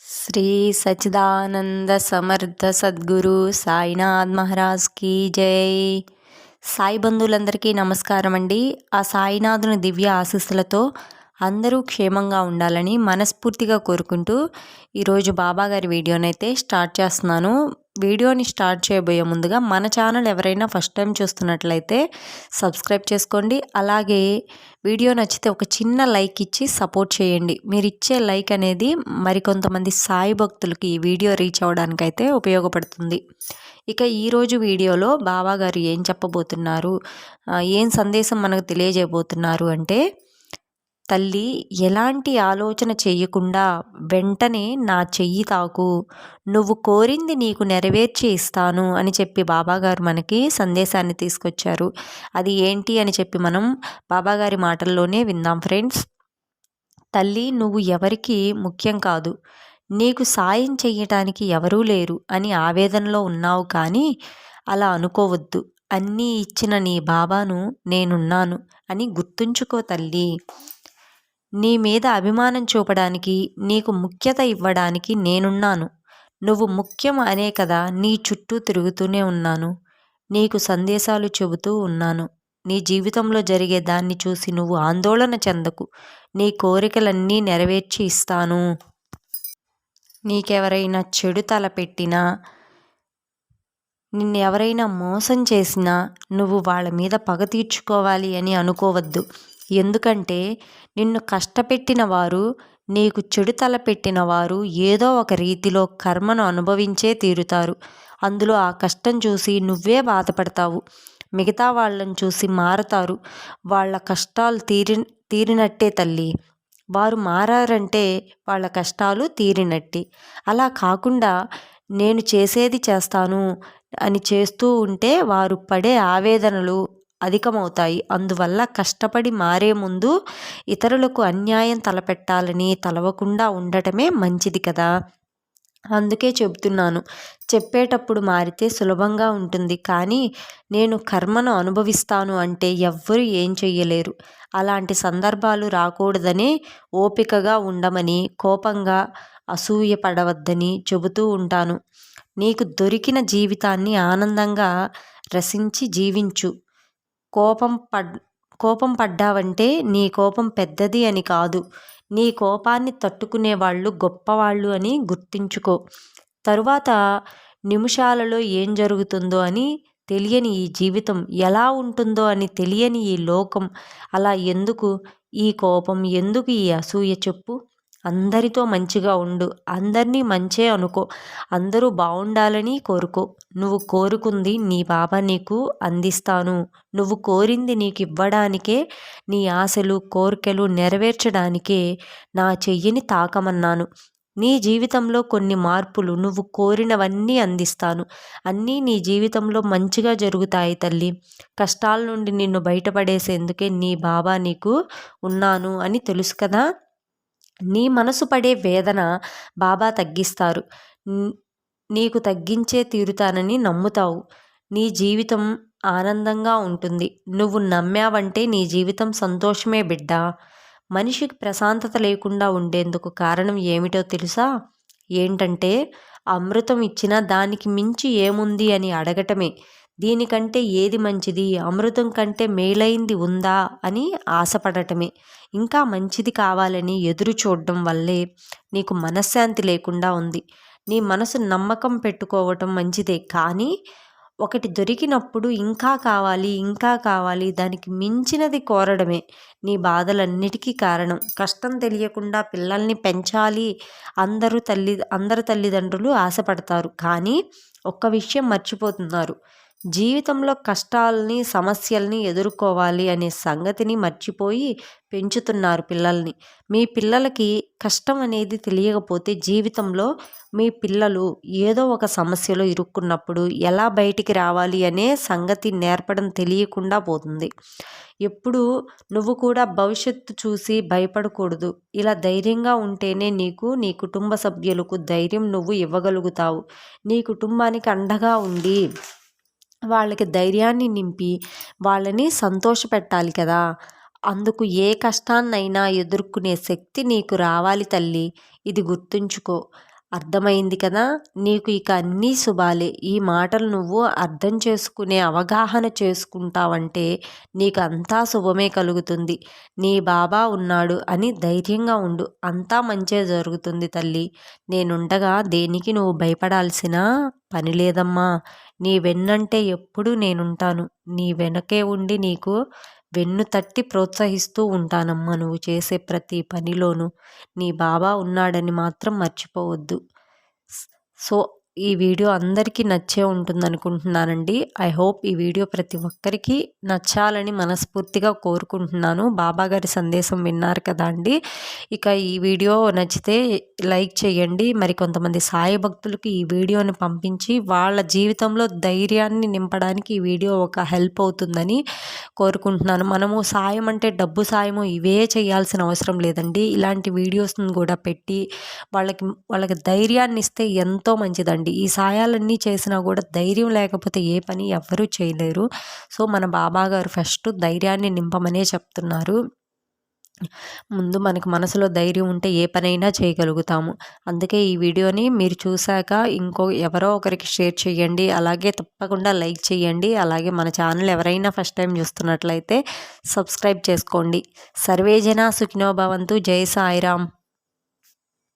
శ్రీ సచిదానంద సమర్థ సద్గురు సాయినాథ్ మహారాజ్కి జై. సాయి బంధువులందరికీ నమస్కారం అండి. ఆ సాయినాథుని దివ్య ఆశీస్సులతో అందరూ క్షేమంగా ఉండాలని మనస్ఫూర్తిగా కోరుకుంటూ ఈరోజు బాబాగారి వీడియోనైతే స్టార్ట్ చేస్తున్నాను. వీడియోని స్టార్ట్ చేయబోయే ముందుగా మన ఛానల్ ఎవరైనా ఫస్ట్ టైం చూస్తున్నట్లయితే సబ్స్క్రైబ్ చేసుకోండి. అలాగే వీడియో నచ్చితే ఒక చిన్న లైక్ ఇచ్చి సపోర్ట్ చేయండి. మీరు ఇచ్చే లైక్ అనేది మరికొంతమంది సాయి భక్తులకి ఈ వీడియో రీచ్ అవ్వడానికైతే ఉపయోగపడుతుంది. ఇక ఈరోజు వీడియోలో బాబా గారు ఏం చెప్పబోతున్నారు? ఏం సందేశం మనకు తెలియజేయబోతున్నారు అంటే తల్లి ఎలాంటి ఆలోచన చెయ్యకుండా వెంటనే నా చెయ్యి తాకు. నువ్వు కోరింది నీకు నెరవేర్చి ఇస్తాను అని చెప్పి బాబాగారు మనకి సందేశాన్ని తీసుకొచ్చారు. అది ఏంటి అని చెప్పి మనం బాబాగారి మాటల్లోనే విందాం ఫ్రెండ్స్. తల్లి నువ్వు ఎవరికి ముఖ్యం కాదు. నీకు సాయం చెయ్యటానికి ఎవరూ లేరు అని ఆవేదనలో ఉన్నావు కానీ అలా అనుకోవద్దు. అన్నీ ఇచ్చిన నీ బాబాను నేనున్నాను అని గుర్తుంచుకో తల్లి. నీ మీద అభిమానం చూపడానికి నీకు ముఖ్యత ఇవ్వడానికి నేనున్నాను. నువ్వు ముఖ్యం అనే కదా నీ చుట్టూ తిరుగుతూనే ఉన్నాను. నీకు సందేశాలు చెబుతూ ఉన్నాను. నీ జీవితంలో జరిగే దాన్ని చూసి నువ్వు ఆందోళన చెందకు. నీ కోరికలన్నీ నెరవేర్చి ఇస్తాను. నీకెవరైనా చెడు తలపెట్టినా నిన్ను ఎవరైనా మోసం చేసినా నువ్వు వాళ్ళ మీద పగ తీర్చుకోవాలి అని అనుకోవద్దు. ఎందుకంటే నిన్ను కష్టపెట్టిన వారు నీకు చెడు తలపెట్టిన వారు ఏదో ఒక రీతిలో కర్మను అనుభవించే తీరుతారు. అందులో ఆ కష్టం చూసి నువ్వే బాధపడతావు. మిగతా వాళ్ళని చూసి మారతారు. వాళ్ళ కష్టాలు తీరి తీరినట్టే తల్లి. వారు మారారంటే వాళ్ళ కష్టాలు తీరినట్టే. అలా కాకుండా నేను చేసేది చేస్తాను అని చేస్తూ ఉంటే వారు పడే ఆవేదనలు అధికమవుతాయి. అందువల్ల కష్టపడి మారే ముందు ఇతరులకు అన్యాయం తలపెట్టాలని తలవకుండా ఉండటమే మంచిది కదా. అందుకే చెబుతున్నాను. చెప్పేటప్పుడు మారితే సులభంగా ఉంటుంది. కానీ నేను కర్మను అనుభవిస్తాను అంటే ఎవ్వరు ఏం చెయ్యలేరు. అలాంటి సందర్భాలు రాకూడదనే ఓపికగా ఉండమని కోపంగా అసూయ పడవద్దని చెబుతూ ఉంటాను. నీకు దొరికిన జీవితాన్ని ఆనందంగా రసించి జీవించు. కోపం పడ్ కోపం పడ్డావంటే నీ కోపం పెద్దది అని కాదు. నీ కోపాన్ని తట్టుకునే వాళ్ళు గొప్పవాళ్ళు అని గుర్తించుకో. తరువాత నిమిషాలలో ఏం జరుగుతుందో అని తెలియని ఈ జీవితం ఎలా ఉంటుందో అని తెలియని ఈ లోకం. అలా ఎందుకు? ఈ కోపం ఎందుకు? ఈ అసూయ చెప్పు. అందరితో మంచిగా ఉండు. అందరినీ మంచే అనుకో. అందరూ బాగుండాలని కోరుకో. నువ్వు కోరుకుంది నీ బాబా నీకు అందిస్తాను. నువ్వు కోరింది నీకు ఇవ్వడానికే నీ ఆశలు కోరికలు నెరవేర్చడానికే నా చెయ్యిని తాకమన్నాను. నీ జీవితంలో కొన్ని మార్పులు నువ్వు కోరినవన్నీ అందిస్తాను. అన్నీ నీ జీవితంలో మంచిగా జరుగుతాయి తల్లి. కష్టాల నుండి నిన్ను బయటపడేసేందుకే నీ బాబా నీకు ఉన్నాను అని తెలుసు కదా? నీ మనసు పడే వేదన బాబా తగ్గిస్తారు. నీకు తగ్గించే తీరుతానని నమ్ముతావు. నీ జీవితం ఆనందంగా ఉంటుంది. నువ్వు నమ్మావంటే నీ జీవితం సంతోషమే బిడ్డ. మనిషికి ప్రశాంతత లేకుండా ఉండేందుకు కారణం ఏమిటో తెలుసా? ఏంటంటే అమృతం ఇచ్చిన దానికి మించి ఏముంది అని అడగటమే. దీనికంటే ఏది మంచిది? అమృతం కంటే మేలైంది ఉందా? అని ఆశపడటమే. ఇంకా మంచిది కావాలని ఎదురు చూడడం వల్లే నీకు మనశ్శాంతి లేకుండా ఉంది. నీ మనసు నమ్మకం పెట్టుకోవటం మంచిదే. కానీ ఒకటి దొరికినప్పుడు ఇంకా కావాలి ఇంకా కావాలి దానికి మించినది కోరడమే. నీ బాధలన్నిటికీ కారణం. కష్టం తెలియకుండా పిల్లల్ని పెంచాలి అందరూ తల్లి అందరు తల్లిదండ్రులు ఆశపడతారు. కానీ ఒక్క విషయం మర్చిపోతున్నారు. జీవితంలో కష్టాలని సమస్యల్ని ఎదుర్కోవాలి అనే సంగతిని మర్చిపోయి పెంచుతున్నారు పిల్లల్ని. మీ పిల్లలకి కష్టం అనేది తెలియకపోతే జీవితంలో మీ పిల్లలు ఏదో ఒక సమస్యలో ఇరుక్కున్నప్పుడు ఎలా బయటికి రావాలి అనే సంగతి నేర్పడం తెలియకుండా పోతుంది. ఎప్పుడు నువ్వు కూడా భవిష్యత్తు చూసి భయపడకూడదు. ఇలా ధైర్యంగా ఉంటేనే నీకు నీ కుటుంబ సభ్యులకు ధైర్యం నువ్వు ఇవ్వగలుగుతావు. నీ కుటుంబానికి అండగా ఉండి వాళ్ళకి ధైర్యాన్ని నింపి వాళ్ళని సంతోషపెట్టాలి కదా. అందుకు ఏ కష్టాన్నైనా ఎదుర్కొనే శక్తి నీకు రావాలి తల్లి. ఇది గుర్తుంచుకో. అర్థమైంది కదా? నీకు ఇక అన్నీ శుభాలే. ఈ మాటలు నువ్వు అర్థం చేసుకునే అవగాహన చేసుకుంటావంటే నీకు అంతా శుభమే కలుగుతుంది. నీ బాబా ఉన్నాడు అని ధైర్యంగా ఉండు. అంతా మంచే జరుగుతుంది తల్లి. నేనుండగా దేనికి నువ్వు భయపడాల్సిన పని లేదమ్మా. నీ వెన్నంటే ఎప్పుడూ నేనుంటాను. నీ వెనకే ఉండి నీకు వెన్ను తట్టి ప్రోత్సహిస్తూ ఉంటానమ్మా నువ్వు చేసే ప్రతి పనిలోనూ. నీ బాబా ఉన్నాడని మాత్రం మర్చిపోవద్దు. సో ఈ వీడియో అందరికీ నచ్చే ఉంటుంది అనుకుంటున్నానండి ఐ హోప్ ఈ వీడియో ప్రతి ఒక్కరికి నచ్చాలని మనస్ఫూర్తిగా కోరుకుంటున్నాను. బాబా గారి సందేశం విన్నారు కదా అండి. ఇక ఈ వీడియో నచ్చితే లైక్ చేయండి. మరి కొంతమంది సాయి భక్తులకు ఈ వీడియోని పంపించి వాళ్ళ జీవితంలో ధైర్యాన్ని నింపడానికి ఈ వీడియో ఒక హెల్ప్ అవుతుందని కోరుకుంటున్నాను. మనము సాయం అంటే డబ్బు సాయము ఇవే చేయాల్సిన అవసరం లేదండి. ఇలాంటి వీడియోస్ని కూడా పెట్టి వాళ్ళకి వాళ్ళకి ధైర్యాన్ని ఇస్తే ఎంతో మంచిదండి. ఈ సాయాలన్నీ చేసినా కూడా ధైర్యం లేకపోతే ఏ పని ఎవ్వరూ చేయలేరు. సో మన బాబా గారు ఫస్ట్ ధైర్యాన్ని నింపమనే చెప్తున్నారు. ముందు మనకు మనసులో ధైర్యం ఉంటే ఏ పనైనా చేయగలుగుతాము. అందుకే ఈ వీడియోని మీరు చూశాక ఇంకో ఎవరో ఒకరికి షేర్ చేయండి. అలాగే తప్పకుండా లైక్ చేయండి. అలాగే మన ఛానల్ ఎవరైనా ఫస్ట్ టైం చూస్తున్నట్లయితే సబ్స్క్రైబ్ చేసుకోండి. సర్వేజన సుఖినోభవంతు జై సాయిరామ్.